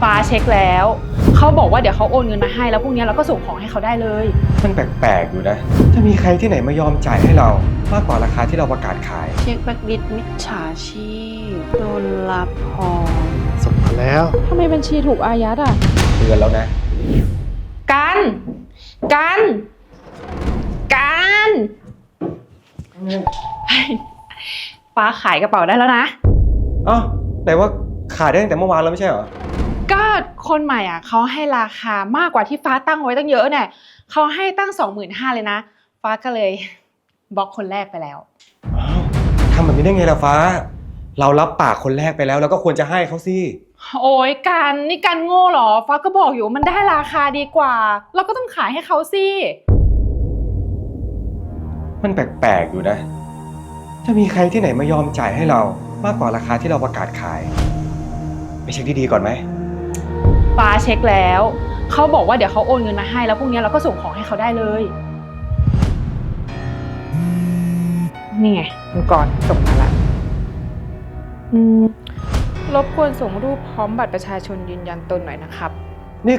ฟ้าเช็คแล้ว เขาบอกว่าเดี๋ยวเขาโอนเงินมาให้แล้วพรุ่งนี้เราก็ส่งของให้เขาได้เลย มันแปลกๆอยู่นะ จะมีใครที่ไหนมายอมจ่ายให้เรามากกว่าราคาที่เราประกาศขาย เช็คแบ็กลิสมิจฉาชีพโดนรับพรส่งมาแล้วทำไมบัญชีถูกอายัดอะเตือนแล้วนะ กัน กัน กันฟ้าขายกระเป๋าได้แล้วนะ เอ้าไหนว่าขายได้ตั้งแต่เมื่อวานแล้วไม่ใช่เหรอ ก็คนใหม่อะเขาให้ราคามากกว่าที่ฟ้าตั้งไว้ตั้งเยอะเนี่ยเขาให้ตั้ง 25,000เลยนะ ฟ้าก็เลยบล็อกคนแรกไปแล้ว อ้าวทำแบบนี้ได้ไงล่ะฟ้า เรารับปากคนแรกไปแล้วเราก็ควรจะให้เขาสิ โอ้ยกันนี่กันโง่เหรอ ฟ้าก็บอกอยู่ว่ามันได้ราคาดีกว่า เราก็ต้องขายให้เขาสิ มันแปลกๆอยู่นะ จะมีใครที่ไหนมายอมจ่ายให้เรามากกว่าราคาที่เราประกาศขาย ไปเช็คดีๆก่อนไหม ฟ้าเช็คแล้ว เขาบอกว่าเดี๋ยวเขาโอนเงินมาให้แล้วพรุ่งนี้เราก็ส่งของให้เขาได้เลยนี่ไงคุณกรณ์ส่งมาละอืมรบกวนส่งรูปพร้อมบัตรประชาชนยืนยันตนหน่อยนะครับ นี่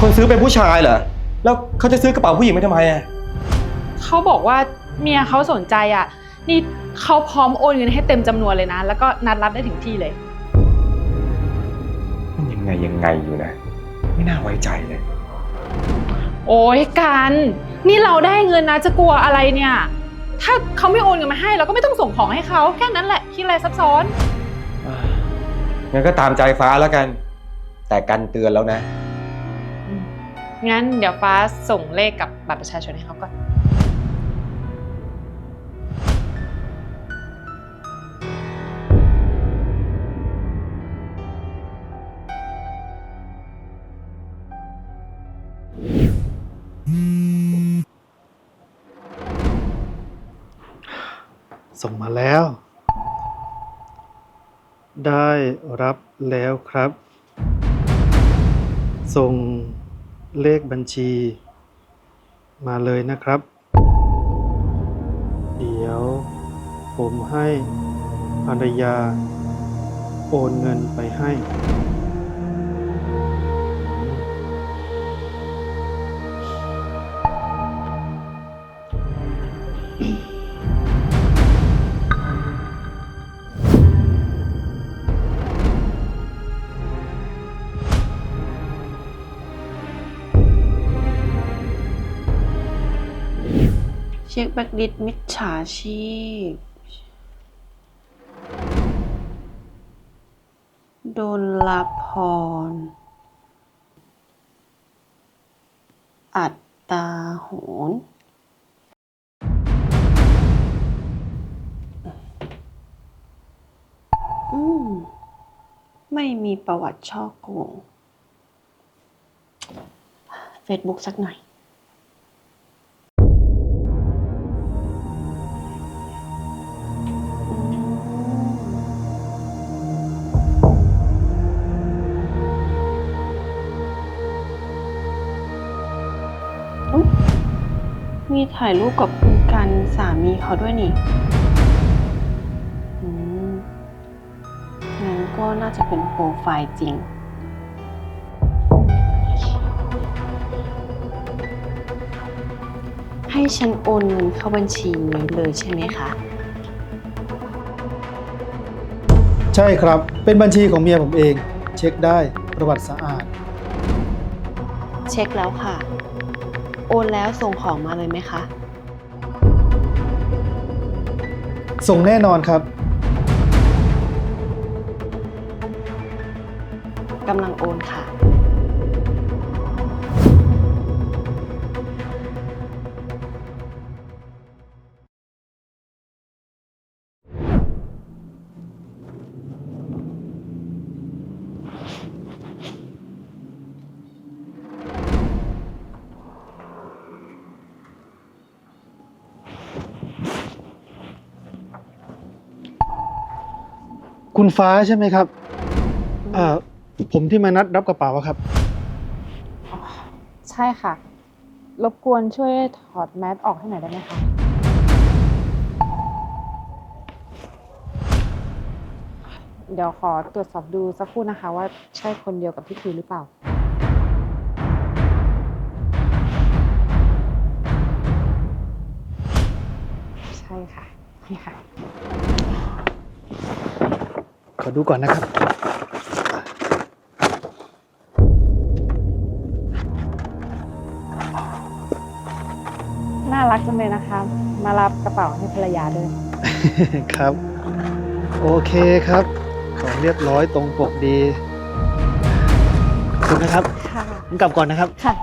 คนซื้อเป็นผู้ชายเหรอ แล้วเขาจะซื้อกระเป๋าผู้หญิงไปทำไมอะเขาบอกว่าเมียเขาสนใจอะ นี่เขาพร้อมโอนเงินให้เต็มจำนวนเลยนะ แล้วก็นัดรับได้ถึงที่เลยมันยัง ไงยังไงอยู่นะ ไม่น่าไว้ใจเลย โอ้ยกัน นี่เราได้เงินนะจะกลัวอะไรเนี่ย ถ้าเขาไม่โอนเงินมาให้เราก็ไม่ต้องส่งของให้เขาแค่นั้นแหละคิดอะไรซับซ้อนอ่างั้นก็ตามใจฟ้าแล้วกัน แต่กันเตือนแล้วนะ งั้นเดี๋ยวฟ้าส่งเลขกับบัตรประชาชนให้เขาก่อน ส่งมาแล้ว ได้รับแล้วครับ ส่งเลขบัญชี มาเลยนะครับ เดี๋ยว ผมให้ภรรยา โอนเงินไปให้ เช็คแบ็กลิสมิจฉาชีพ โดนรับพร อัตตาโหนอืม ไม่มีประวัติช่อโกง Facebook สักหน่อย มีถ่ายรูปกับคุณกันสามีเขาด้วยนี่อืมงั้นก็น่าจะเป็นโปรไฟล์จริง ให้ฉันโอนเงินเข้าบัญชีนี้เลยใช่ไหมคะ ใช่ครับ เป็นบัญชีของเมียผมเอง เช็คได้ประวัติสะอาด เช็คแล้วค่ะ โอนแล้วส่งของมาเลยไหมคะ ส่งแน่นอนครับ กำลังโอนค่ะ คุณฟ้าใช่ไหมครับเอ่อผมที่มานัดรับกระเป๋าอะครับ ใช่ค่ะ รบกวนช่วยถอดแมสออกให้หน่อยได้ไหมคะ เดี๋ยวขอตรวจสอบดูสักครู่นะคะ ว่าใช่คนเดียวกับที่คุยหรือเปล่า ใช่ค่ะนี่ค่ะ ขอดูก่อนนะครับ น่ารักจังเลยนะคะ มารับกระเป๋าให้ภรรยาด้วย ครับ โอเคครับ ของเรียบร้อยตรงปกดีขอบคุณนะครับค่ะ ผมกลับก่อนนะครับ ค่ะ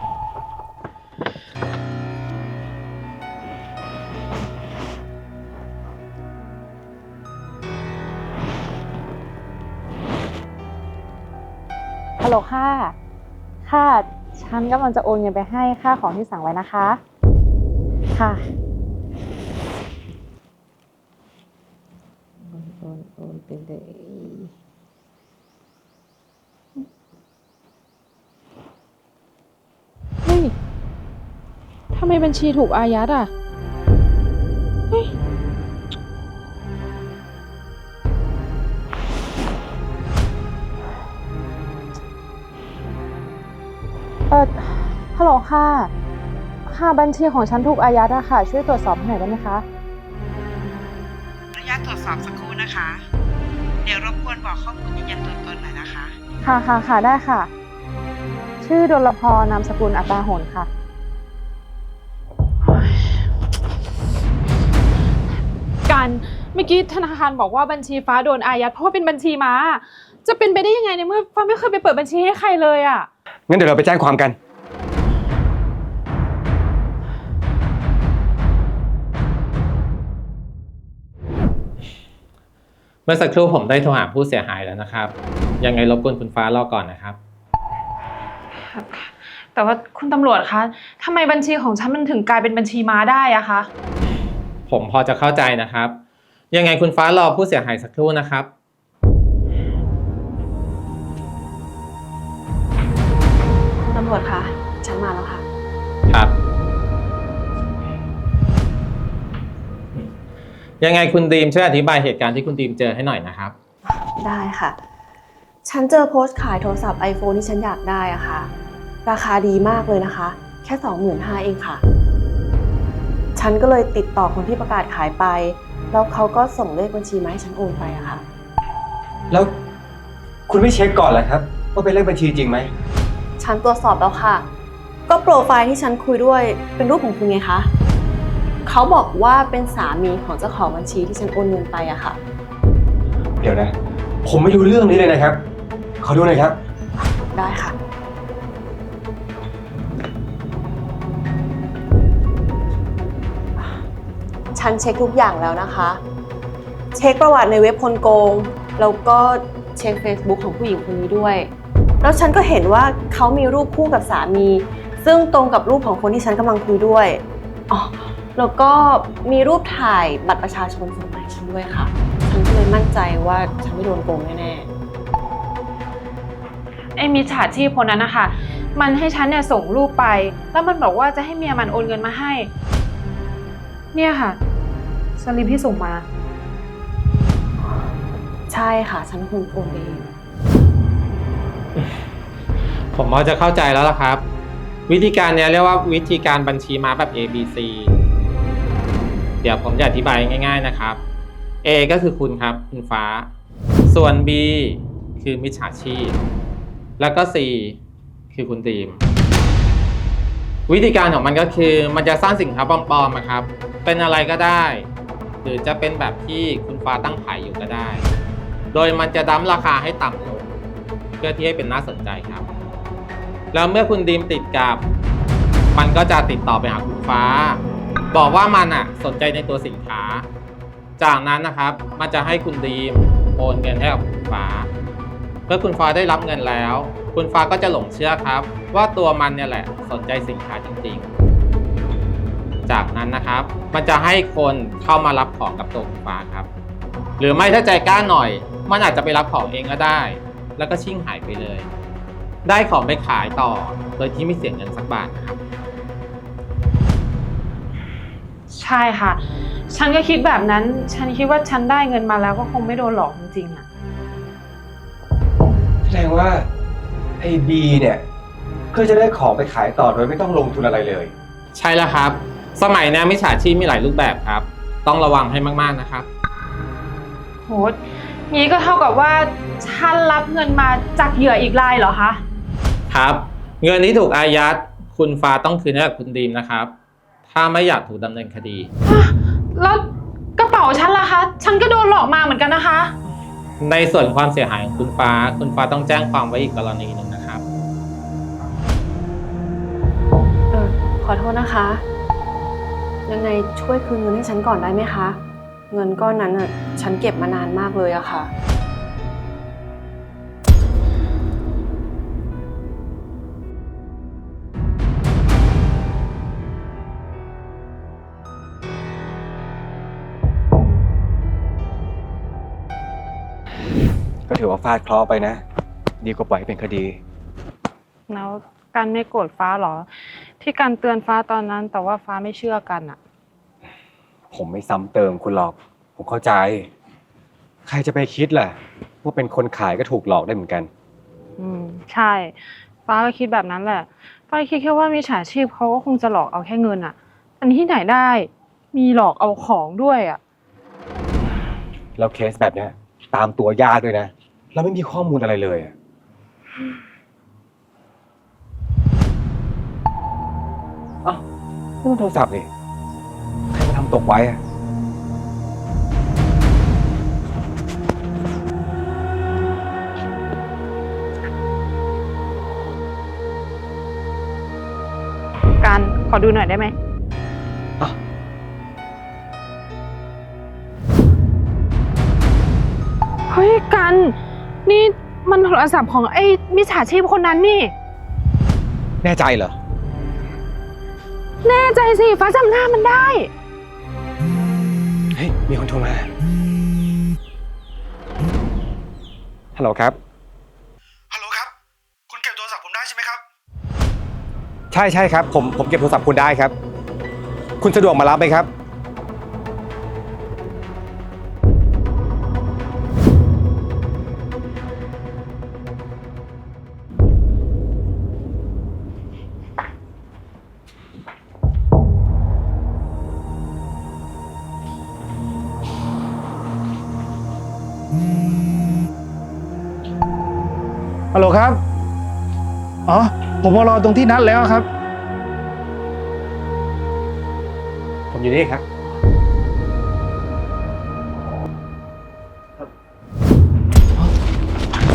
ฮัลโหลค่ะ ค่ะ ฉันกำลังจะโอนเงินไปให้ค่าของที่สั่งไว้นะคะ ค่ะ โอนโอนโอนไปเลยเฮ้ยทำไมบัญชีถูกอายัดอะ เฮ้ย ฮัลโหลค่ะค่ะบัญชีของฉันถูกอายัดอะค่ะ ช่วยตรวจสอบให้หน่อยได้ไหมคะ อนุญาตตรวจสอบสักครู่นะคะ เดี๋ยวรบกวนบอกข้อมูลยืนยันตัวตนหน่อยนะคะ ค่ะค่ะค่ะได้ค่ะ ชื่อดลพรนามสกุลอัตราโหนค่ะการเมื่อกี้ธนาคารบอกว่าบัญชีฟ้าโดนอายัดเพราะว่าเป็นบัญชีม้า จะเป็นไปได้ยังไงในเมื่อฟ้าไม่เคยไปเปิดบัญชีให้ใครเลยอะ งั้นเดี๋ยวเราไปแจ้งความกัน เมื่อสักครู่ผมได้โทรหาผู้เสียหายแล้วนะครับ ยังไงรบกวนคุณฟ้ารอก่อนนะครับ แต่ว่าคุณตำรวจคะทำไมบัญชีของฉันมันถึงกลายเป็นบัญชีม้าได้อะคะ ผมพอจะเข้าใจนะครับ ยังไงคุณฟ้ารอผู้เสียหายสักครู่นะครับ ตำรวจคะ ยังไงคุณดีมช่วยอธิบายเหตุการณ์ที่คุณดีมเจอให้หน่อยนะครับ ได้ค่ะ ฉันเจอโพสต์ขายโทรศัพท์ iPhone ที่ฉันอยากได้อะค่ะ ราคาดีมากเลยนะคะ แค่ 25,000เองค่ะ ฉันก็เลยติดต่อคนที่ประกาศขายไป แล้วเขาก็ส่งเลขบัญชีมาให้ฉันโอนไปอะค่ะ แล้วคุณไม่เช็คก่อนเหรอครับ ว่าเป็นเลขบัญชีจริงไหม ฉันตรวจสอบแล้วค่ะ ก็โปรไฟล์ที่ฉันคุยด้วยเป็นรูปของคุณไงคะ เขาบอกว่าเป็นสามีของเจ้าของบัญชีที่ฉันโอนเงินไปอะค่ะ เดี๋ยวนะ ผมไม่รู้เรื่องนี้เลยนะครับ ขอดูหน่อยครับ ได้ค่ะ ฉันเช็คทุกอย่างแล้วนะคะ เช็คประวัติในเว็บคนโกง แล้วก็เช็ค Facebook ของผู้หญิงคนนี้ด้วย แล้วฉันก็เห็นว่าเขามีรูปคู่กับสามี ซึ่งตรงกับรูปของคนที่ฉันกำลังคุยด้วย อ๋อ แล้วก็มีรูปถ่ายบัตรประชาชนส่งมาให้ฉันด้วยค่ะ ฉันก็เลยมั่นใจว่าฉันไม่โดนโกงแน่ๆไอ้มิจฉาชีพคนนั้นนะคะ มันให้ฉันเนี่ยส่งรูปไป แล้วมันบอกว่าจะให้เมียมันโอนเงินมาให้ เนี่ยค่ะสลิปที่ส่งมา ใช่ค่ะ ฉันคงโอนเองผมพอจะเข้าใจแล้วล่ะครับ วิธีการเนี้ยเรียกว่าวิธีการบัญชีม้าแบบ A B C เดี๋ยวผมจะอธิบายง่ายๆนะครับ A ก็คือคุณครับคุณฟ้า ส่วน B คือมิจฉาชีพ แล้วก็ C คือคุณตีม วิธีการของมันก็คือมันจะสร้างสินค้าปลอมๆอะครับ เป็นอะไรก็ได้ หรือจะเป็นแบบที่คุณฟ้าตั้งขายอยู่ก็ได้ โดยมันจะดั้มราคาให้ต่ำลงเพื่อที่ให้เป็นน่าสนใจครับ แล้วเมื่อคุณดีมติดกับ มันก็จะติดต่อไปหาคุณฟ้า บอกว่ามันอะสนใจในตัวสินค้า จากนั้นนะครับมันจะให้คุณดีมโอนเงินให้กับคุณฟ้า เมื่อคุณฟ้าได้รับเงินแล้ว คุณฟ้าก็จะหลงเชื่อครับ ว่าตัวมันเนี่ยแหละสนใจสินค้าจริงๆ จากนั้นนะครับ มันจะให้คนเข้ามารับของกับตัวคุณฟ้าครับ หรือไม่ถ้าใจกล้าหน่อย มันอาจจะไปรับของเองก็ได้ แล้วก็ชิ่งหายไปเลย ได้ของไปขายต่อโดยที่ไม่เสียเงินสักบาทครับ ใช่ค่ะ ฉันก็คิดแบบนั้น ฉันคิดว่าฉันได้เงินมาแล้วก็คงไม่โดนหลอกจริงๆอะดงว่าไอ้บีเนี่ยก็จะได้ของไปขายต่อโดยไม่ต้องลงทุนอะไรเลย ใช่แล้วครับ สมัยเนี้ยมิจฉาชีพมีหลายรูปแบบครับ ต้องระวังให้มากๆนะครับ โหนี้ก็เท่ากับว่าฉันรับเงินมาจากเหยื่ออีกรายเหรอคะ ครับ เงินที่ถูกอายัดคุณฟ้าต้องคืนให้กับคุณดีมนะครับ ถ้าไม่อยากถูกดำเนินคดี แล้วกระเป๋าฉันล่ะคะ ฉันก็โดนหลอกมาเหมือนกันนะคะ ในส่วนความเสียหายของคุณฟ้า คุณฟ้าต้องแจ้งความไว้อีกกรณีหนึ่งนะครับ เออขอโทษนะคะ ยังไงช่วยคืนเงินให้ฉันก่อนได้ไหมคะ เงินก้อนนั้นอะฉันเก็บมานานมากเลยอะค่ะ อว่าฟาดเคราะห์ไปนะ ดีกว่าปล่อยให้เป็นคดี แล้วกันไม่โกรธฟ้าเหรอ ที่กันเตือนฟ้าตอนนั้น แต่ว่าฟ้าไม่เชื่อกันอะผมไม่ซ้ำเติมคุณหรอก ผมเข้าใจ ใครจะไปคิดล่ะ ว่าเป็นคนขายก็ถูกหลอกได้เหมือนกัน อืม ใช่ ฟ้าก็คิดแบบนั้นแหละ ฟ้าคิดแค่ว่ามีฉาชีพเขาก็คงจะหลอกเอาแค่เงินอะอันที่ไหนได้ มีหลอกเอาของด้วยอะแล้วเคสแบบเนี้ยตามตัวยากด้วยนะ เราไม่มีข้อมูลอะไรเลยอะเอ้านี่มันโทรศัพท์นี่ใครมาทำตกไว้อะกันขอดูหน่อยได้ไหมอะเฮ้ยกัน นี่มันโทรศัพท์ของไอ้มิจฉาชีพคนนั้นนี่ แน่ใจเหรอ แน่ใจสิฟ้าจำหน้ามันได้ เฮ้ย มีคนโทรมา ฮัลโหลครับ ฮัลโหลครับ คุณเก็บโทรศัพท์ผมได้ใช่ไหมครับ ใช่ใช่ครับ ผมผมเก็บโทรศัพท์คุณได้ครับ คุณสะดวกมารับไหมครับ ฮัลโหลครับ อ๋อ ผมมารอตรงที่นัดแล้วครับ ผมอยู่นี่ครับ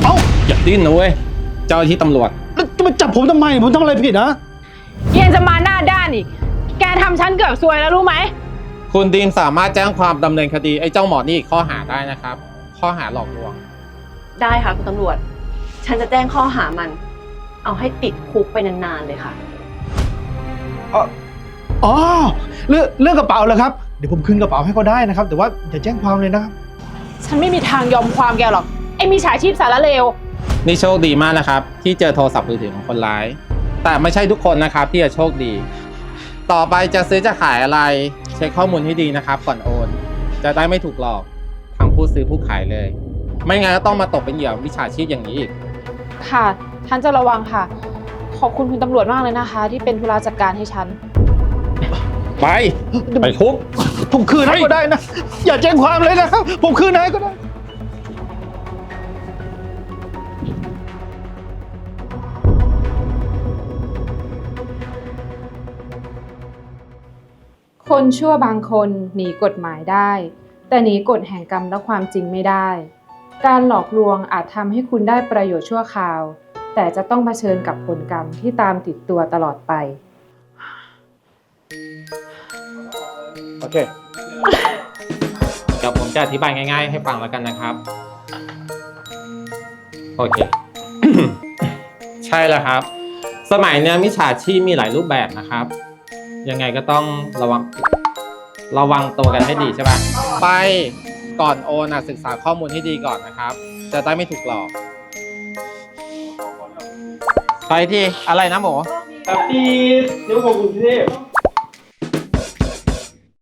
เอ้าอย่าดิ้นนะเว้ย เจ้าหน้าที่ตำรวจ แล้วจะมาจับผมทำไม ผมทำอะไรผิดนะ ยังจะมาหน้าด้านอีก แกทำฉันเกือบซวยแล้วรู้ไหม คุณดีมสามารถแจ้งความดำเนินคดีไอ้เจ้าหมอนี่อีกข้อหาได้นะครับ ข้อหาหลอกลวง ได้ค่ะ คุณตำรวจ ฉันจะแจ้งข้อหามัน เอาให้ติดคุกไปนานๆเลยค่ะ อ๋อเรื่องเรื่องกระเป๋าเหรอครับ เดี๋ยวผมคืนกระเป๋าให้ก็ได้นะครับ แต่ว่าอย่าแจ้งความเลยนะครับ ฉันไม่มีทางยอมความแกหรอก ไอ้มิจฉาชีพสารเลว นี่โชคดีมากนะครับ ที่เจอโทรศัพท์มือถือของคนร้าย แต่ไม่ใช่ทุกคนนะครับที่จะโชคดี ต่อไปจะซื้อจะขายอะไร เช็คข้อมูลให้ดีนะครับ ก่อนโอน จะได้ไม่ถูกหลอกทั้งผู้ซื้อผู้ขายเลย ไม่งั้นก็ต้องมาตกเป็นเหยื่อวิชาชีพอย่างนี้อีก ค่ะ ฉันจะระวังค่ะ ขอบคุณคุณตำรวจมากเลยนะคะ ที่เป็นธุระจัดการให้ฉัน ไป ไปคุก ผมคืนให้ก็ได้นะ อย่าแจ้งความเลยนะครับ ผมคืนให้ก็ได้ คนชั่วบางคนหนีกฎหมายได้ แต่หนีกฎแห่งกรรมและความจริงไม่ได้ การหลอกลวงอาจทำให้คุณได้ประโยชน์ชั่วคราว แต่จะต้องเผชิญกับผลกรรมที่ตามติดตัวตลอดไป โอเค เดี๋ยวผมจะอธิบายง่ายๆ ให้ฟังแล้วกันนะครับ โอเค ใช่แล้วครับ สมัยเนี้ยมิจฉาชีพมีหลายรูปแบบนะครับ ยังไงก็ต้องระวังระวังตัวกันให้ดีใช่ปะไป ก่อนโอนอะศึกษาข้อมูลให้ดีก่อนนะครับ จะได้ไม่ถูกหลอกไปที่อะไรนะหมูแบบตีนิ้วของคุณเทพ